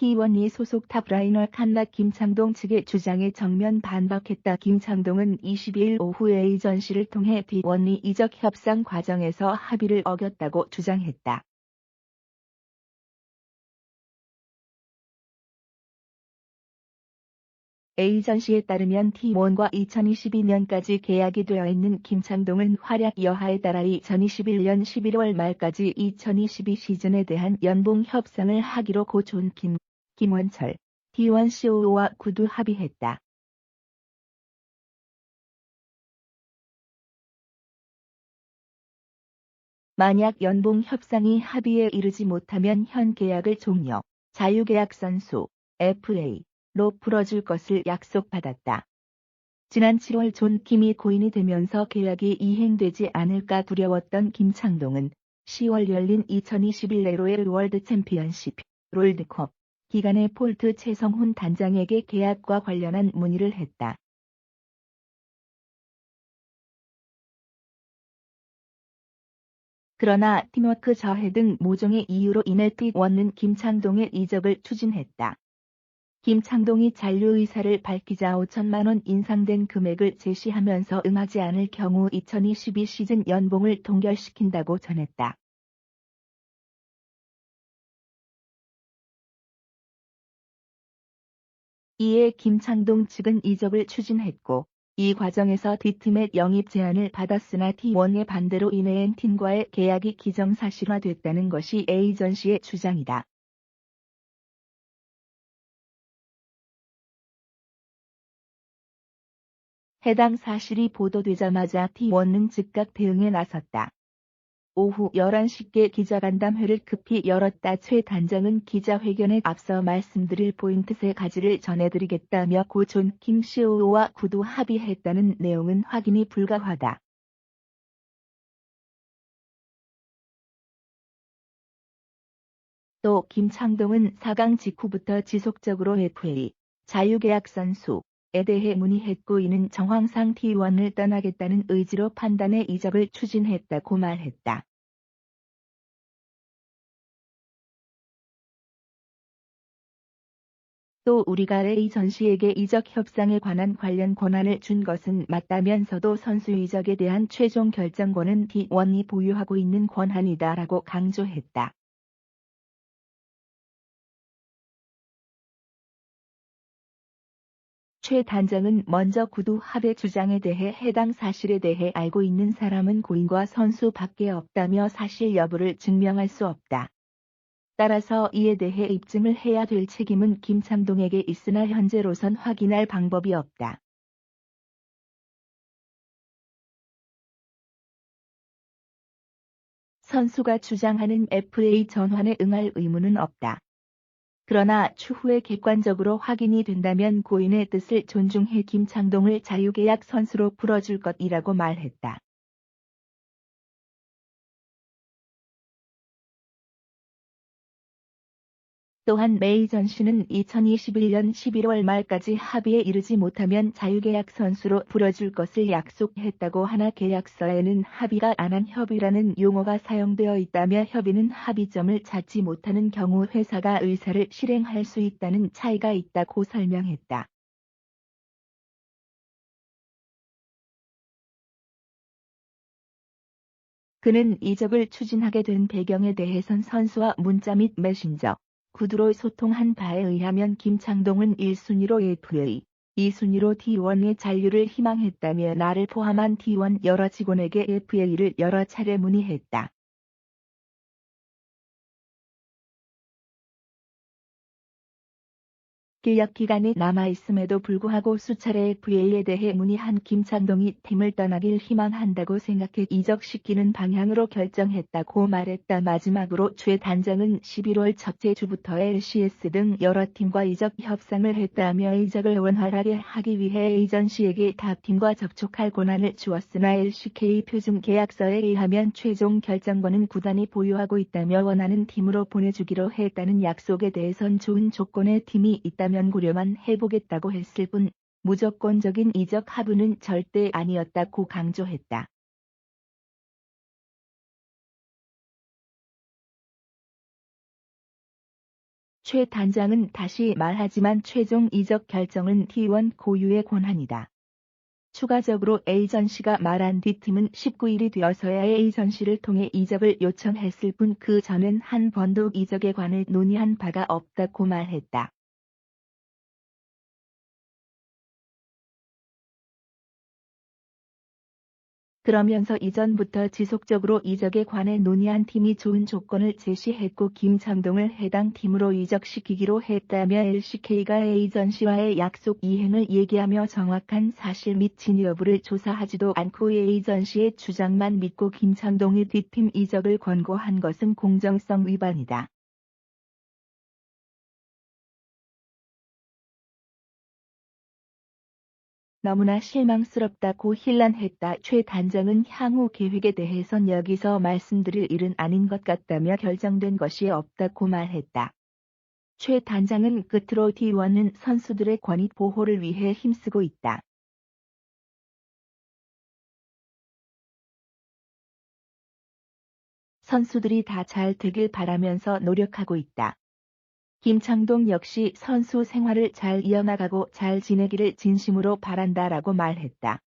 T1이 소속 탑 라이너 칸나 김창동 측의 주장에 정면 반박했다. 김창동은 22일 오후 에 이전시를 통해 T1이 이적 협상 과정에서 합의를 어겼다고 주장했다. 에이전시에 따르면 T1과 2022년까지 계약이 되어 있는 김창동은 활약 여하에 따라 2021년 11월 말까지 2022 시즌에 대한 연봉 협상을 하기로 고존 김, 김원철, T1 COO와 구두 합의했다. 만약 연봉 협상이 합의에 이르지 못하면 현 계약을 종료, 자유계약 선수, FA, 로 풀어줄 것을 약속받았다. 지난 7월 존 킴이 고인이 되면서 계약이 이행되지 않을까 두려웠던 김창동은 10월 열린 2021 LOL 월드 챔피언십 롤드컵 기간에 폴트 최성훈 단장에게 계약과 관련한 문의를 했다. 그러나 팀워크 저해 등 모종의 이유로 인해 T1은 김창동의 이적을 추진했다. 김창동이 잔류 의사를 밝히자 5천만 원 인상된 금액을 제시하면서 응하지 않을 경우 2022 시즌 연봉을 동결시킨다고 전했다. 이에 김창동 측은 이적을 추진했고 이 과정에서 D팀의 영입 제안을 받았으나 T1의 반대로 인해 N팀과의 계약이 기정사실화됐다는 것이 에이전시의 주장이다. 해당 사실이 보도되자마자 T1은 즉각 대응에 나섰다. 오후 11시께 기자간담회를 급히 열었다. 최 단장은 기자회견에 앞서 말씀드릴 포인트 세 가지를 전해드리겠다며 고존 김 COO와 구도 합의했다는 내용은 확인이 불가하다. 또 김창동은 4강 직후부터 지속적으로 FA, 자유계약 선수, 에 대해 문의했고 이는 정황상 T1을 떠나겠다는 의지로 판단해 이적을 추진했다고 말했다. 또 우리가 레이 전 씨에게 이적 협상에 관한 관련 권한을 준 것은 맞다면서도 선수 이적에 대한 최종 결정권은 T1이 보유하고 있는 권한이다라고 강조했다. 최 단장은 먼저 구두 합의 주장에 대해 해당 사실에 대해 알고 있는 사람은 고인과 선수밖에 없다며 사실 여부를 증명할 수 없다. 따라서 이에 대해 입증을 해야 될 책임은 김창동에게 있으나 현재로선 확인할 방법이 없다. 선수가 주장하는 FA 전환에 응할 의무는 없다. 그러나 추후에 객관적으로 확인이 된다면 고인의 뜻을 존중해 김창동을 자유계약 선수로 풀어줄 것이라고 말했다. 또한 메이 전 씨는 2021년 11월 말까지 합의에 이르지 못하면 자유계약 선수로 불어줄 것을 약속했다고 하나 계약서에는 합의가 안한 협의라는 용어가 사용되어 있다며 협의는 합의점을 찾지 못하는 경우 회사가 의사를 실행할 수 있다는 차이가 있다고 설명했다. 그는 이적을 추진하게 된 배경에 대해선 선수와 문자 및 메신저, 구두로 소통한 바에 의하면 김창동은 1순위로 FA, 2순위로 T1의 잔류를 희망했다며 나를 포함한 T1 여러 직원에게 FA를 여러 차례 문의했다. 계약 기간이 남아있음에도 불구하고 수차례 FA에 대해 문의한 김창동이 팀을 떠나길 희망한다고 생각해 이적시키는 방향으로 결정했다고 말했다. 마지막으로 최 단장은 11월 첫째 주부터 LCS 등 여러 팀과 이적 협상을 했다며 이적을 원활하게 하기 위해 에이전시에게 다 팀과 접촉할 권한을 주었으나 LCK 표준 계약서에 의하면 최종 결정권은 구단이 보유하고 있다며 원하는 팀으로 보내주기로 했다는 약속에 대해선 좋은 조건의 팀이 있다 있다면 고려만 해보겠다고 했을 뿐 무조건적인 이적 하부는 절대 아니었다고 강조했다. 최 단장은 다시 말하지만 최종 이적 결정은 T1 고유의 권한이다. 추가적으로 에이전시가 말한 뒤 팀은 19일이 되어서야 에이전시를 통해 이적을 요청했을 뿐 그 전엔 한 번도 이적에 관해 논의한 바가 없다고 말했다. 그러면서 이전부터 지속적으로 이적에 관해 논의한 팀이 좋은 조건을 제시했고 김창동을 해당 팀으로 이적시키기로 했다며 LCK가 에이전시와의 약속 이행을 얘기하며 정확한 사실 및 진위 여부를 조사하지도 않고 에이전시의 주장만 믿고 김창동의 뒷팀 이적을 권고한 것은 공정성 위반이다. 너무나 실망스럽다고 힐난했다. 최 단장은 향후 계획에 대해선 여기서 말씀드릴 일은 아닌 것 같다며 결정된 것이 없다고 말했다. 최 단장은 끝으로 D1은 선수들의 권익 보호를 위해 힘쓰고 있다. 선수들이 다 잘 되길 바라면서 노력하고 있다. 김창동 역시 선수 생활을 잘 이어나가고 잘 지내기를 진심으로 바란다라고 말했다.